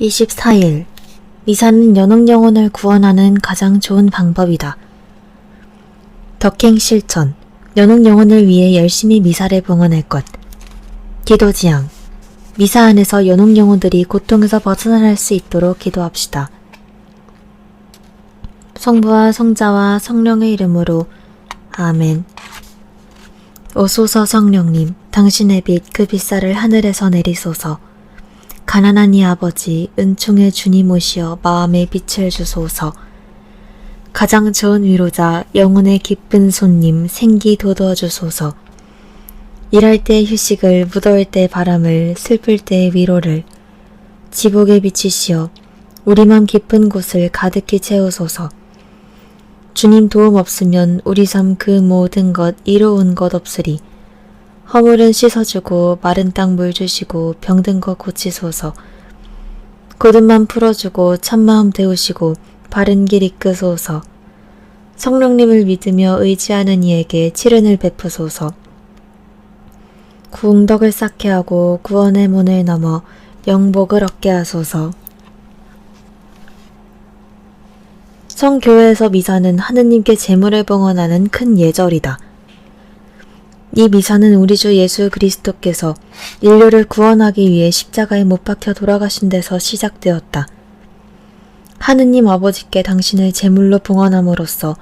24일 미사는 연옥 영혼을 구원하는 가장 좋은 방법이다. 덕행 실천 연옥 영혼을 위해 열심히 미사를 봉헌할 것. 기도 지향 미사 안에서 연옥 영혼들이 고통에서 벗어날 수 있도록 기도합시다. 성부와 성자와 성령의 이름으로 아멘. 오소서 성령님, 당신의 빛 그 빛살을 하늘에서 내리소서. 가난한 이 아버지, 은총의 주님 오시어 마음에 빛을 주소서. 가장 좋은 위로자, 영혼의 기쁜 손님, 생기 돋워 주소서. 일할 때 휴식을, 무더울 때 바람을, 슬플 때 위로를. 지복에 비치시어 우리 맘 깊은 곳을 가득히 채우소서. 주님 도움 없으면 우리 삶 그 모든 것 이로운 것 없으리. 허물은 씻어주고 마른 땅 물 주시고 병든 것 고치소서. 고든만 풀어주고 참마음 데우시고 바른 길 이끄소서. 성령님을 믿으며 의지하는 이에게 치른을 베푸소서. 구웅덕을 쌓게 하고 구원의 문을 넘어 영복을 얻게 하소서. 성교회에서 미사는 하느님께 제물을 봉헌하는 큰 예절이다. 이 미사는 우리 주 예수 그리스도께서 인류를 구원하기 위해 십자가에 못 박혀 돌아가신 데서 시작되었다. 하느님 아버지께 당신을 제물로 봉헌함으로써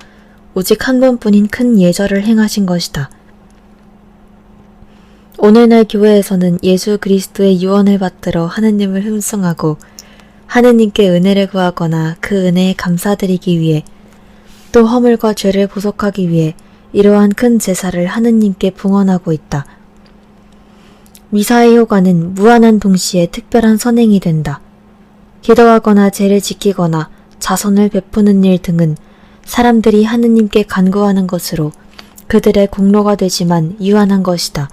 오직 한 번뿐인 큰 예절을 행하신 것이다. 오늘날 교회에서는 예수 그리스도의 유언을 받들어 하느님을 흠숭하고 하느님께 은혜를 구하거나 그 은혜에 감사드리기 위해 또 허물과 죄를 보속하기 위해 이러한 큰 제사를 하느님께 봉헌하고 있다. 미사의 효과는 무한한 동시에 특별한 선행이 된다. 기도하거나 죄를 지키거나 자선을 베푸는 일 등은 사람들이 하느님께 간구하는 것으로 그들의 공로가 되지만 유한한 것이다.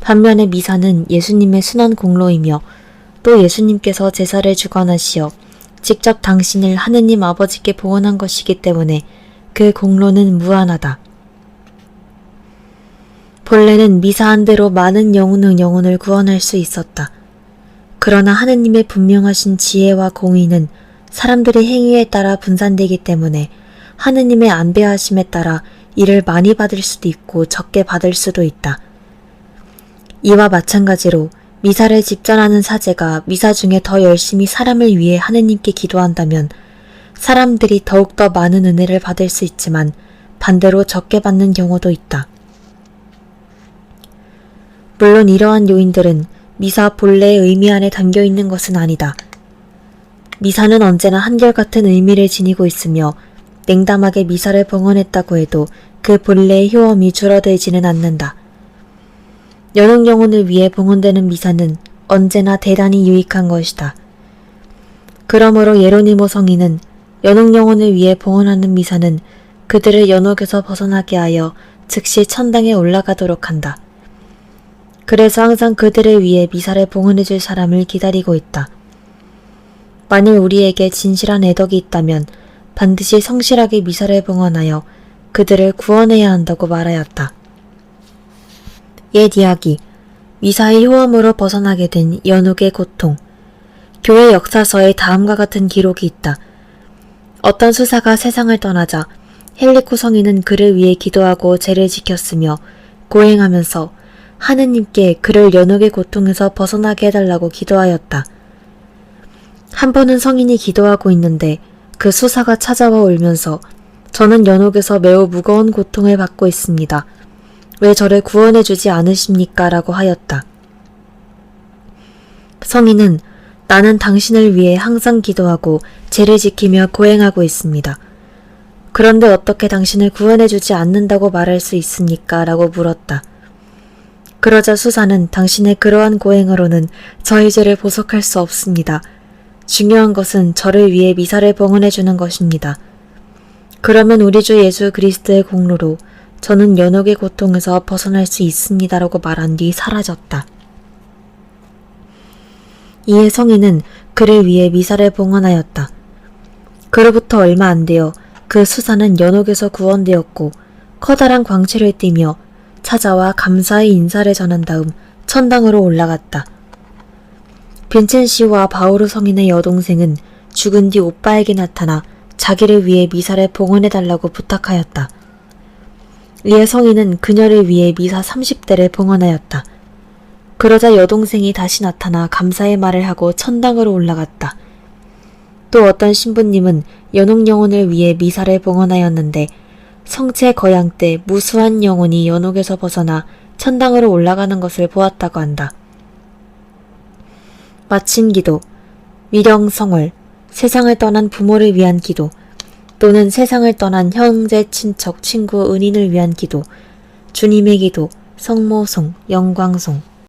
반면에 미사는 예수님의 순한 공로이며 또 예수님께서 제사를 주관하시어 직접 당신을 하느님 아버지께 봉헌한 것이기 때문에 그 공로는 무한하다. 본래는 미사한 대로 많은 영혼의 영혼을 구원할 수 있었다. 그러나 하느님의 분명하신 지혜와 공의는 사람들의 행위에 따라 분산되기 때문에 하느님의 안배하심에 따라 이를 많이 받을 수도 있고 적게 받을 수도 있다. 이와 마찬가지로 미사를 집전하는 사제가 미사 중에 더 열심히 사람을 위해 하느님께 기도한다면 사람들이 더욱더 많은 은혜를 받을 수 있지만 반대로 적게 받는 경우도 있다. 물론 이러한 요인들은 미사 본래의 의미 안에 담겨 있는 것은 아니다. 미사는 언제나 한결같은 의미를 지니고 있으며 냉담하게 미사를 봉헌했다고 해도 그 본래의 효험이 줄어들지는 않는다. 연옥 영혼을 위해 봉헌되는 미사는 언제나 대단히 유익한 것이다. 그러므로 예로니모 성인은 연옥 영혼을 위해 봉헌하는 미사는 그들을 연옥에서 벗어나게 하여 즉시 천당에 올라가도록 한다. 그래서 항상 그들을 위해 미사를 봉헌해줄 사람을 기다리고 있다. 만일 우리에게 진실한 애덕이 있다면 반드시 성실하게 미사를 봉헌하여 그들을 구원해야 한다고 말하였다. 옛 이야기 미사의 효험으로 벗어나게 된 연옥의 고통 교회 역사서에 다음과 같은 기록이 있다. 어떤 수사가 세상을 떠나자 헬리코 성인은 그를 위해 기도하고 죄를 지켰으며 고행하면서 하느님께 그를 연옥의 고통에서 벗어나게 해달라고 기도하였다. 한 번은 성인이 기도하고 있는데 그 수사가 찾아와 울면서 저는 연옥에서 매우 무거운 고통을 받고 있습니다. 왜 저를 구원해 주지 않으십니까? 라고 하였다. 성인은 나는 당신을 위해 항상 기도하고 죄를 지키며 고행하고 있습니다. 그런데 어떻게 당신을 구원해 주지 않는다고 말할 수 있습니까? 라고 물었다. 그러자 수사는 당신의 그러한 고행으로는 저희 죄를 보속할 수 없습니다. 중요한 것은 저를 위해 미사를 봉헌해 주는 것입니다. 그러면 우리 주 예수 그리스도의 공로로 저는 연옥의 고통에서 벗어날 수 있습니다라고 말한 뒤 사라졌다. 이에 성인은 그를 위해 미사를 봉헌하였다. 그로부터 얼마 안 되어 그 수사는 연옥에서 구원되었고 커다란 광채를 띠며 찾아와 감사의 인사를 전한 다음 천당으로 올라갔다. 빈첸 씨와 바오르 성인의 여동생은 죽은 뒤 오빠에게 나타나 자기를 위해 미사를 봉헌해달라고 부탁하였다. 이에 성인은 그녀를 위해 미사 30대를 봉헌하였다. 그러자 여동생이 다시 나타나 감사의 말을 하고 천당으로 올라갔다. 또 어떤 신부님은 연옥 영혼을 위해 미사를 봉헌하였는데 성체 거양 때 무수한 영혼이 연옥에서 벗어나 천당으로 올라가는 것을 보았다고 한다. 마친 기도, 위령성월, 세상을 떠난 부모를 위한 기도, 또는 세상을 떠난 형제, 친척, 친구, 은인을 위한 기도, 주님의 기도, 성모송, 영광송,